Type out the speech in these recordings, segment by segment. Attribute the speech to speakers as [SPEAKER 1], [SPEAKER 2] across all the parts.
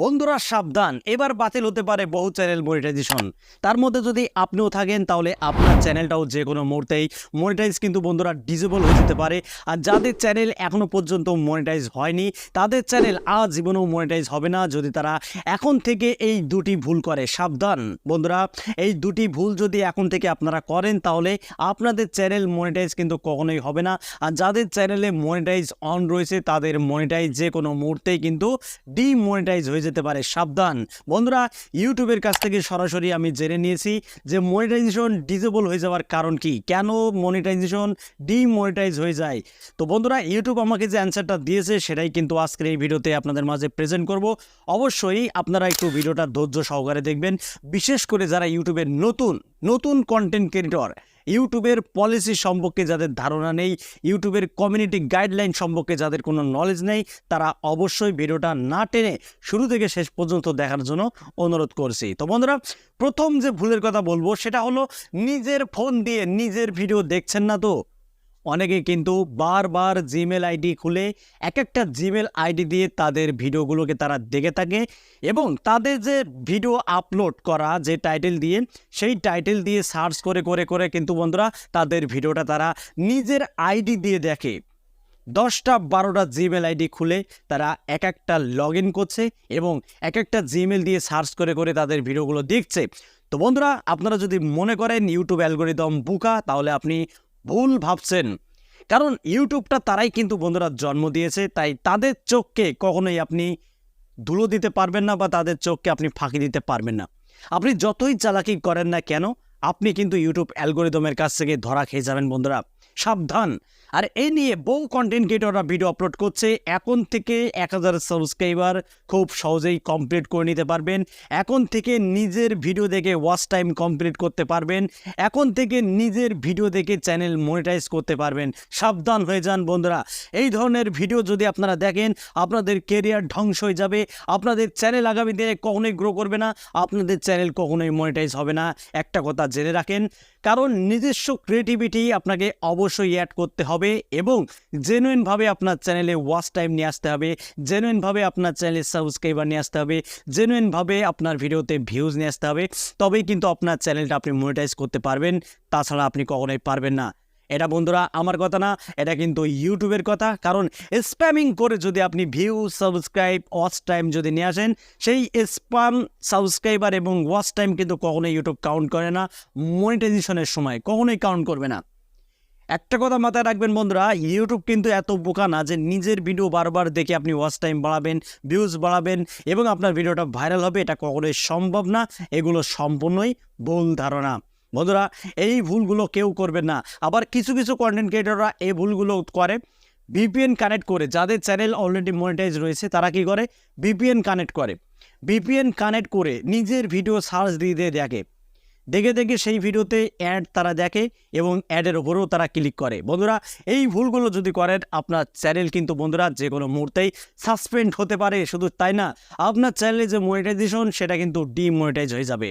[SPEAKER 1] বন্ধুরা, সাবধান। এবার বাতিল হতে পারে বহু চ্যানেল মনিটাইজেশন তার মধ্যে যদি আপনিও থাকেন, তাহলে আপনার চ্যানেলটাও যে কোনো মুহূর্তেই মনিটাইজ কিন্তু বন্ধুরা ডিজেবল হয়ে যেতে পারে। আর যাদের চ্যানেল এখনও পর্যন্ত মনিটাইজ হয়নি, তাদের চ্যানেল আজীবনেও মনিটাইজ হবে না যদি তারা এখন থেকে এই দুটি ভুল করে। সাবধান, বন্ধুরা। এই দুটি ভুল যদি এখন থেকে আপনারা করেন, তাহলে আপনাদের চ্যানেল মনিটাইজ কিন্তু কখনোই হবে না। আর যাদের চ্যানেলে মনিটাইজ অন রয়েছে, তাদের মনিটাইজ যে কোনো মুহূর্তেই কিন্তু ডিমনিটাইজ হয়ে যেতে পারে, সাবধান। বন্ধুরা, ইউটিউবের কাছ থেকে সরাসরি আমি জেনে নিয়েছি যে মনিটাইজেশন ডিজেবল হয়ে যাওয়ার কারণ কি। কেন মনিটাইজেশন ডিমনিটাইজ হয়ে যায়? তো বন্ধুরা, ইউটিউব আমাকে যে অ্যান্সারটা দিয়েছে সেটাই কিন্তু আজকের এই ভিডিওতে আপনাদের মাঝে প্রেজেন্ট করব। অবশ্যই আপনারা একটু ভিডিওটা ধৈর্য সহকারে দেখবেন। বিশেষ করে যারা ইউটিউবের নতুন নতুন কন্টেন্ট ক্রিয়েটর ইউটিউবের পলিসি সম্পর্কে যাদের ধারণা নেই, ইউটিউবের কমিউনিটি গাইডলাইন সম্পর্কে যাদের কোনো নলেজ নেই, তারা অবশ্যই ভিডিওটা না টেনে শুরু থেকে শেষ পর্যন্ত দেখার জন্য অনুরোধ করছি। তো বন্ধুরা, প্রথম যে ভুলের কথা বলব, সেটা হলো নিজের ফোন দিয়ে নিজের ভিডিও দেখছেন না তো? অনেকে কিন্তু বারবার জিমেল আইডি খুলে এক একটা জিমেল আইডি দিয়ে তাদের ভিডিওগুলোকে তারা দেখে থাকে এবং তাদের যে ভিডিও আপলোড করা যে টাইটেল দিয়ে, সেই টাইটেল দিয়ে সার্চ করে করে করে কিন্তু বন্ধুরা তাদের ভিডিওটা তারা নিজের আইডি দিয়ে দেখে। দশটা বারোটা জিমেল আইডি খুলে তারা এক একটা লগ করছে এবং এক একটা জিমেল দিয়ে সার্চ করে করে তাদের ভিডিওগুলো দেখছে। তো বন্ধুরা, আপনারা যদি মনে করেন ইউটিউব অ্যালগোরিদম বুকা, তাহলে আপনি ভুল ভাবছেন। কারণ ইউটিউবটা তারাই কিন্তু বন্ধুরা জন্ম দিয়েছে, তাই তাদের চোখকে কখনোই আপনি ধুলো দিতে পারবেন না বা তাদের চোখকে আপনি ফাঁকি দিতে পারবেন না। আপনি যতই চালাকি করেন না কেন, আপনি কিন্তু ইউটিউব অ্যালগোরিদমের কাছ থেকে ধরা খেয়ে যাবেন বন্ধুরা। সাবধান। আর এই নিয়ে বহু কন্টেন্ট ক্রিয়েটররা ভিডিও আপলোড করছে। এখন থেকে এক হাজার সাবস্ক্রাইবার খুব সহজেই কমপ্লিট করে নিতে পারবেন। এখন থেকে নিজের ভিডিও দেখে ওয়াচ টাইম কমপ্লিট করতে পারবেন। এখন থেকে নিজের ভিডিও দেখে চ্যানেল মনিটাইজ করতে পারবেন। সাবধান হয়ে যান বন্ধুরা। এই ধরনের ভিডিও যদি আপনারা দেখেন, আপনাদের কেরিয়ার ধ্বংস হয়ে যাবে। আপনাদের চ্যানেল আগামী দিনে কখনোই গ্রো করবে না। আপনাদের চ্যানেল কখনোই মনিটাইজ হবে না। একটা কথা জেনে রাখেন, কারণ নিজস্ব ক্রিয়েটিভিটি আপনাকে অবশ্যই অ্যাড করতে হবে এবং জেনুইনভাবে আপনার চ্যানেলে ওয়াচ টাইম নিয়ে আসতে হবে জেনুইনভাবে আপনার চ্যানেলে সাবস্ক্রাইবার নিয়ে আসতে হবে জেনুইনভাবে আপনার ভিডিওতে ভিউজ নিয়ে আসতে হবে, তবেই কিন্তু আপনার চ্যানেলটা আপনি মনিটাইজ করতে পারবেন, তাছাড়া আপনি কখনোই পারবেন না। এটা বন্ধুরা আমার কথা না, এটা কিন্তু ইউটিউবের কথা, কারণ স্প্যামিং করে যদি আপনি ভিউ সাবস্ক্রাইব ওয়াচ টাইম যদি নিয়ে আসেন, সেই স্প্যাম সাবস্ক্রাইবার এবং ওয়াচ টাইম কিন্তু কখনোই ইউটিউব কাউন্ট করে না মনিটাইজেশনের সময় কখনোই কাউন্ট করবে না। একটা কথা মাথায় রাখবেন বন্ধুরা ইউটিউব কিন্তু এত বোকা না যে নিজের ভিডিও বারবার দেখে আপনি ওয়াচ টাইম বাড়াবেন ভিউজ বাড়াবেন এবং আপনার ভিডিওটা ভাইরাল হবে, এটা কখনোই সম্ভব না। এগুলো সম্পূর্ণই ভুল ধারণা। বন্ধুরা, এই ভুলগুলো কেউ করবেন না। আবার কিছু কিছু কন্টেন্ট ক্রিয়েটররা এই ভুলগুলো করে। ভিপিএন কানেক্ট করে, যাদের চ্যানেল অলরেডি মনিটাইজ রয়েছে, তারা কি করে? ভিপিএন কানেক্ট করে। ভিপিএন কানেক্ট করে নিজের ভিডিও সার্চ দিয়ে দিয়ে দেখে। দেখে দেখে সেই ভিডিওতে অ্যাড তারা দেখে এবং অ্যাডের ওপরেও তারা ক্লিক করে। বন্ধুরা, এই ভুলগুলো যদি করেন, আপনার চ্যানেল কিন্তু বন্ধুরা যে কোনো মুহূর্তেই সাসপেন্ড হতে পারে, শুধু তাই না, আপনার চ্যানেলে যে মনিটাইজেশন সেটা কিন্তু ডিমনিটাইজ হয়ে যাবে।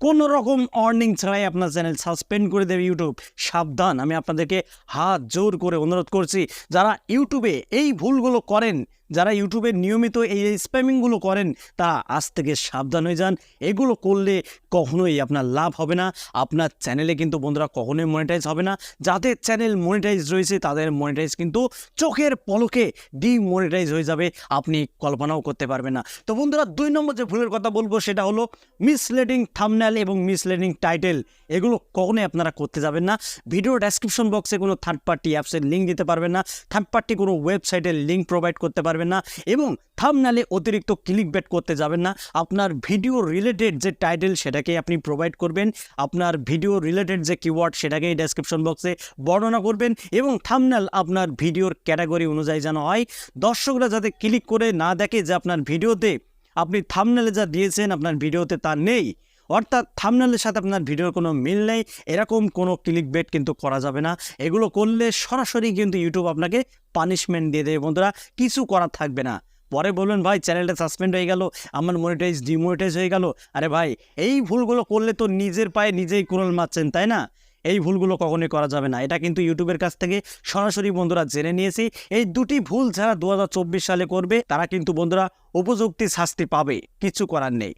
[SPEAKER 1] কোনো রকম অর্নিং ছাড়াই আপনার চ্যানেল সাসপেন্ড করে দেবে ইউটিউব সাবধান, আমি আপনাদেরকে হাত জোর করে অনুরোধ করছি, যারা ইউটিউবে এই ভুলগুলো করেন যারা ইউটিউবে নিয়মিত এই স্প্যামিংগুলো করেন, তারা আজ থেকে সাবধান হয়ে যান। এগুলো করলে কখনোই আপনার লাভ হবে না। আপনার চ্যানেলে কিন্তু বন্ধুরা কখনোই মনিটাইজ হবে না। যাদের চ্যানেল মনিটাইজ রয়েছে, তাদের মনিটাইজ কিন্তু চোখের পলকে ডিমনিটাইজ হয়ে যাবে। আপনি কল্পনাও করতে পারবেন না। তো বন্ধুরা, দুই নম্বর যে ভুলের কথা বলব, সেটা হলো মিসলেডিং থামনেল এবং মিসলেডিং টাইটেল এগুলো কখনোই আপনারা করতে যাবেন না। ভিডিও ডেসক্রিপশন বক্সে কোনো থার্ড পার্টি অ্যাপসের লিঙ্ক দিতে পারবেন না। থার্ড পার্টি কোনো ওয়েবসাইটের লিঙ্ক প্রোভাইড করতে পারবেন না এবং থামনালে অতিরিক্ত ক্লিক ব্যাট করতে যাবেন না। আপনার ভিডিও রিলেটেড যে টাইটেল সেটাকে আপনি প্রোভাইড করবেন। আপনার ভিডিও রিলেটেড যে কিওয়ার্ড সেটাকে ডেসক্রিপশন বক্সে বর্ণনা করবেন এবং থামনাল আপনার ভিডিওর ক্যাটাগরি অনুযায়ী যেন হয়। দর্শকরা যাতে ক্লিক করে না দেখে যে আপনার ভিডিওতে আপনি থামনেলে যা দিয়েছেন, আপনার ভিডিওতে তা নেই অর্থাৎ থামনেলের সাথে আপনার ভিডিওর কোনো মিল নেই, এরকম কোনো ক্লিক বেট কিন্তু করা যাবে না। এগুলো করলে সরাসরি কিন্তু ইউটিউব আপনাকে পানিশমেন্ট দিয়ে দেবে বন্ধুরা, কিছু করার থাকবে না। পরে বলবেন, ভাই চ্যানেলটা সাসপেন্ড হয়ে গেল, আমার মনিটাইজ ডিমনিটাইজ হয়ে গেল। আরে ভাই, এই ভুলগুলো করলে তো নিজের পায়ে নিজেই কুড়াল মারছেন, তাই না? এই ভুলগুলো কখনোই করা যাবে না। এটা কিন্তু ইউটিউবের কাছ থেকে সরাসরি বন্ধুরা জেনে নিয়েছি। এই দুটি ভুল যারা দু হাজার চব্বিশ সালে করবে, তারা কিন্তু বন্ধুরা উপযুক্তি শাস্তি পাবে, কিছু করার নেই।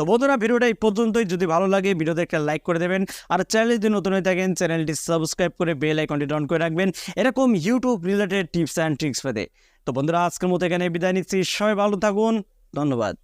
[SPEAKER 1] তো বন্ধুরা, ভিডিওটা এই পর্যন্তই। যদি ভালো লাগে, ভিডিওতে একটা লাইক করে দেবেন। আর চ্যানেল যদি নতুন হয়ে থাকেন চ্যানেলটি সাবস্ক্রাইব করে বেল আইকনটি অন করে রাখবেন। এরকম YouTube related tips and tricks পেতে। তো বন্ধুরা, আজকের মতো এখানে বিদায় নিচ্ছি। সবাই ভালো থাকুন। ধন্যবাদ।